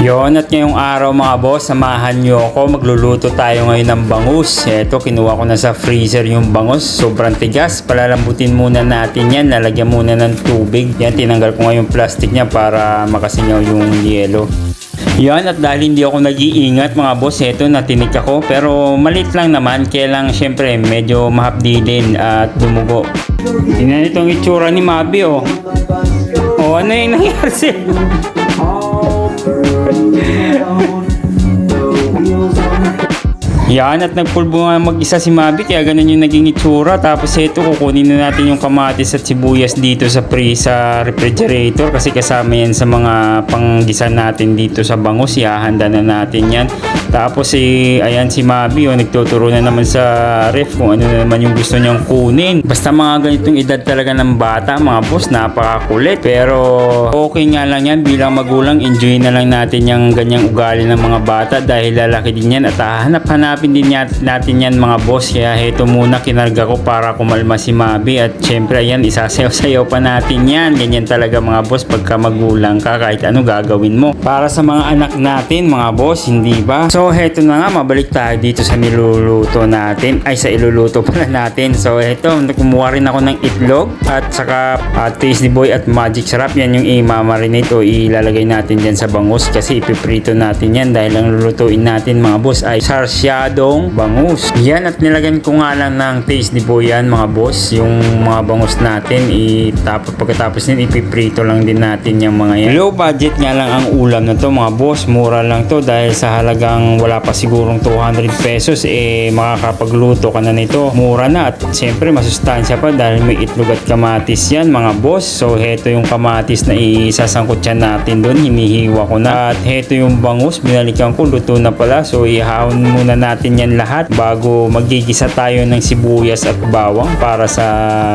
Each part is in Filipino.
Yon at ngayong araw mga boss, samahan nyo ako. Magluluto tayo ngayon ng bangus. Eto, kinuha ko na sa freezer yung bangus. Sobrang tigas. Palalambutin muna natin yan. Lalagyan muna ng tubig. Yan, tinanggal ko ngayon yung plastic niya para makasingaw yung yelo. Yan at dahil hindi ako nag-iingat mga boss, eto natinik ako pero malit lang naman kaya lang syempre medyo mahapdi din at dumugo. Tingnan itong itsura ni Mabi oh. Oh, ano yung nangyari sa'yo? down. Yan at nagpulbo nga mag-isa si Mabi kaya ganun yung naging itsura. Tapos ito kukunin na natin yung kamatis at sibuyas dito sa pre sa refrigerator. Kasi kasama yan sa mga panggisa natin dito sa bangus. Ihahanda na natin yan. Tapos eh ayan si Mabi oh, nagtuturo na naman sa ref kung ano na naman yung gusto niyang kunin. Basta mga ganitong edad talaga ng bata mga boss napakakulit. Pero okay nga lang yan bilang magulang. Enjoy na lang natin yung ganyang ugali ng mga bata dahil lalaki din yan at hahanap-hanapin din natin yan mga boss. Kaya heto muna kinarga ko para kumalma si Mabi at syempre ayan isasayaw-sayaw pa natin yan. Ganyan talaga mga boss pagka magulang ka kahit ano gagawin mo. Para sa mga anak natin mga boss hindi ba? So heto na nga mabalik tayo dito sa niluluto natin. Ay sa iluluto pala natin. So heto kumuha rin ako ng itlog at saka uh, tasty boy at magic sarap. Yan yung i-marinate o ilalagay natin dyan sa bangus kasi ipiprito natin yan dahil ang lulutuin natin mga boss ay sarsyadong bangus. Yan at nilagyan ko nga lang ng tasty boy yan mga boss. Yung mga bangus natin itapos pagkatapos din ipiprito lang din natin yung mga yan. Low budget nga lang ang ulam na to mga boss. Mura lang to dahil sa halagang wala pa sigurong 200 pesos eh makakapagluto ka na nito. Mura na at siyempre masustansya pa dahil may itlog at kamatis yan mga boss. So heto yung kamatis na isasangkot yan natin doon hinihiwa ko na. At heto yung bangus binalikan ko luto na pala. So ihahon muna natin yan lahat bago magigisa tayo ng sibuyas at bawang para sa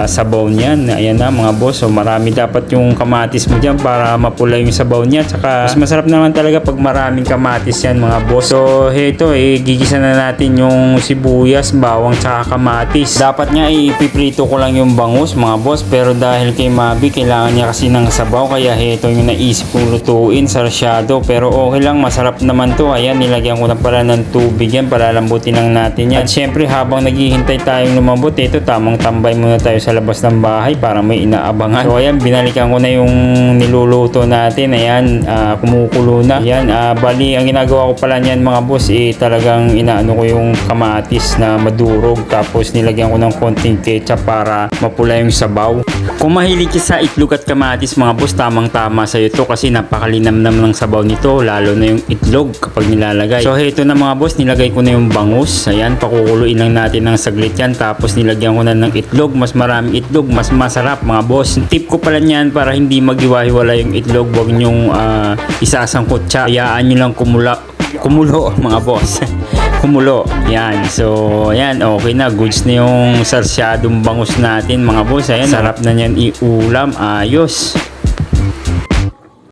sabaw niyan. Ayan na mga boss. So marami dapat yung kamatis mo dyan para mapula yung sabaw niya. Tsaka mas masarap naman talaga pag maraming kamatis yan mga boss. So heto eh gigisa na natin yung sibuyas bawang tsaka kamatis. Dapat nga ipiprito ko lang yung bangus mga boss. Pero dahil kay Mabi kailangan niya kasi ng sabaw. Kaya heto yung naisip kong lutuin sarsyado. Pero okay lang masarap naman to. Ayan nilagyan ko na pala ng tubig yan palalambutin lang natin yan. At syempre habang naghihintay tayong lumambot ito tamang tambay muna tayo sa labas ng bahay para may inaabangan. So ayan binalikan ko na yung niluluto natin. Ayan ah, kumukulo na. Ayan ah, bali ang ginagawa ko pala niyan mga boss eh talagang inaano ko yung kamatis na madurog. Tapos nilagyan ko ng konting ketchup para mapula yung sabaw. Kung mahilig ka sa itlog at kamatis mga boss tamang tama sa to kasi napakalinamnam ng sabaw nito lalo na yung itlog kapag nilalagay. So heto na mga boss nilagay ko na yung bangus. Ayan pakukuluin lang natin ng saglit yan. Tapos nilagyan ko na ng itlog. Mas maraming itlog mas masarap mga boss. Tip ko pala niyan para hindi maghiwa-hiwala yung itlog huwag nyong uh, isasangkot siya hayaan nyo lang kumula kumulo mga boss. Kumulo. Yan so yan okay na. Goods na yung sarsyadong bangus natin mga boss. Ayan sarap na yan iulam. Ayos